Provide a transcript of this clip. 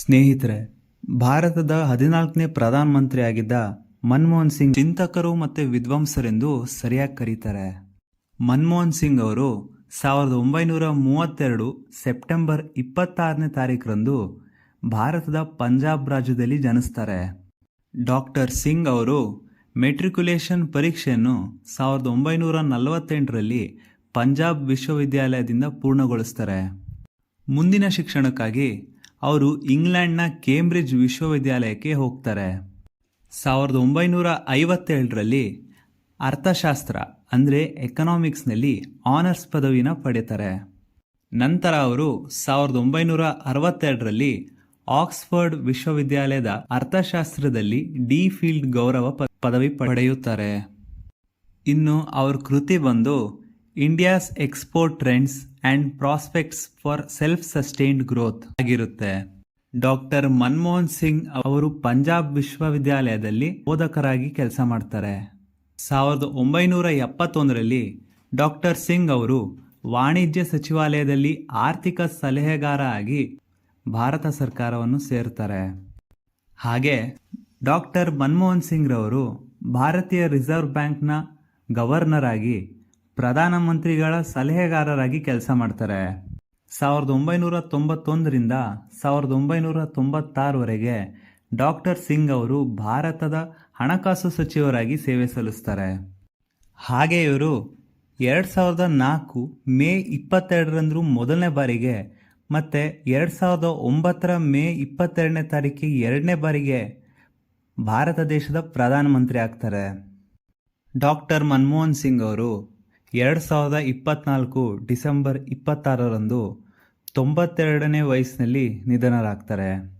ಸ್ನೇಹಿತರೆ, ಭಾರತದ ಹದಿನಾಲ್ಕನೇ ಪ್ರಧಾನಮಂತ್ರಿಯಾಗಿದ್ದ ಮನಮೋಹನ್ ಸಿಂಗ್ ಚಿಂತಕರು ಮತ್ತು ವಿದ್ವಾಂಸರೆಂದು ಸರಿಯಾಗಿ ಕರೀತಾರೆ. ಮನಮೋಹನ್ ಸಿಂಗ್ ಅವರು ಸಾವಿರದ ಒಂಬೈನೂರ ಮೂವತ್ತೆರಡು ಸೆಪ್ಟೆಂಬರ್ ಇಪ್ಪತ್ತಾರನೇ ತಾರೀಕರಂದು ಭಾರತದ ಪಂಜಾಬ್ ರಾಜ್ಯದಲ್ಲಿ ಜನಿಸ್ತಾರೆ. ಡಾಕ್ಟರ್ ಸಿಂಗ್ ಅವರು ಮೆಟ್ರಿಕ್ಯುಲೇಷನ್ ಪರೀಕ್ಷೆಯನ್ನು ಸಾವಿರದ ಒಂಬೈನೂರ ನಲವತ್ತೆಂಟರಲ್ಲಿ ಪಂಜಾಬ್ ವಿಶ್ವವಿದ್ಯಾಲಯದಿಂದ ಪೂರ್ಣಗೊಳಿಸ್ತಾರೆ. ಮುಂದಿನ ಶಿಕ್ಷಣಕ್ಕಾಗಿ ಅವರು ಇಂಗ್ಲೆಂಡ್ನ ಕೇಂಬ್ರಿಡ್ಜ್ ವಿಶ್ವವಿದ್ಯಾಲಯಕ್ಕೆ ಹೋಗ್ತಾರೆ. ಸಾವಿರದ ಒಂಬೈನೂರ ಐವತ್ತೇಳರಲ್ಲಿ ಅರ್ಥಶಾಸ್ತ್ರ, ಅಂದರೆ ಎಕನಾಮಿಕ್ಸ್ನಲ್ಲಿ ಆನರ್ಸ್ ಪದವಿನ ಪಡೀತಾರೆ. ನಂತರ ಅವರು ಸಾವಿರದ ಒಂಬೈನೂರ ಅರವತ್ತೆರಡರಲ್ಲಿ ಆಕ್ಸ್ಫರ್ಡ್ ವಿಶ್ವವಿದ್ಯಾಲಯದ ಅರ್ಥಶಾಸ್ತ್ರದಲ್ಲಿ ಡಿ ಫೀಲ್ಡ್ ಗೌರವ ಪದವಿ ಪಡೆಯುತ್ತಾರೆ. ಇನ್ನು ಅವರ ಕೃತಿ ಬಂದು India's export trends and prospects for self sustained growth ಆಗಿರುತ್ತೆ. ಡಾಕ್ಟರ್ ಮನಮೋಹನ್ ಸಿಂಗ್ ಅವರು ಪಂಜಾಬ್ ವಿಶ್ವವಿದ್ಯಾಲಯದಲ್ಲಿ ಬೋಧಕರಾಗಿ ಕೆಲಸ ಮಾಡ್ತಾರೆ. ಸಾವಿರದ ಒಂಬೈನೂರ ಎಪ್ಪತ್ತೊಂದರಲ್ಲಿ ಡಾಕ್ಟರ್ ಸಿಂಗ್ ಅವರು ವಾಣಿಜ್ಯ ಸಚಿವಾಲಯದಲ್ಲಿ ಆರ್ಥಿಕ ಸಲಹೆಗಾರ ಆಗಿ ಭಾರತ ಸರ್ಕಾರವನ್ನು ಸೇರ್ತಾರೆ. ಹಾಗೆ ಡಾಕ್ಟರ್ ಮನಮೋಹನ್ ಸಿಂಗ್ರವರು ಭಾರತೀಯ ರಿಸರ್ವ್ ಬ್ಯಾಂಕ್ನ ಗವರ್ನರ್ ಆಗಿ ಪ್ರಧಾನಮಂತ್ರಿಗಳ ಸಲಹೆಗಾರರಾಗಿ ಕೆಲಸ ಮಾಡ್ತಾರೆ. ಸಾವಿರದ ಒಂಬೈನೂರ ತೊಂಬತ್ತೊಂದರಿಂದ ಸಾವಿರದ ಒಂಬೈನೂರ ತೊಂಬತ್ತಾರವರೆಗೆ ಡಾಕ್ಟರ್ ಸಿಂಗ್ ಅವರು ಭಾರತದ ಹಣಕಾಸು ಸಚಿವರಾಗಿ ಸೇವೆ ಸಲ್ಲಿಸ್ತಾರೆ. ಹಾಗೆ ಇವರು ಎರಡು ಸಾವಿರದ ನಾಲ್ಕು ಮೇ ಇಪ್ಪತ್ತೆರಡರಂದರೂ ಮೊದಲನೇ ಬಾರಿಗೆ ಮತ್ತು ಎರಡು ಸಾವಿರದ ಒಂಬತ್ತರ ಮೇ ಇಪ್ಪತ್ತೆರಡನೇ ತಾರೀಕಿಗೆ ಎರಡನೇ ಬಾರಿಗೆ ಭಾರತ ದೇಶದ ಪ್ರಧಾನಮಂತ್ರಿ ಆಗ್ತಾರೆ. ಡಾಕ್ಟರ್ ಮನಮೋಹನ್ ಸಿಂಗ್ ಅವರು ಎರಡು ಸಾವಿರದ ಇಪ್ಪತ್ನಾಲ್ಕು ಡಿಸೆಂಬರ್ ಇಪ್ಪತ್ತಾರರಂದು ತೊಂಬತ್ತೆರಡನೇ ವಯಸ್ಸಿನಲ್ಲಿ ನಿಧನರಾಗ್ತಾರೆ.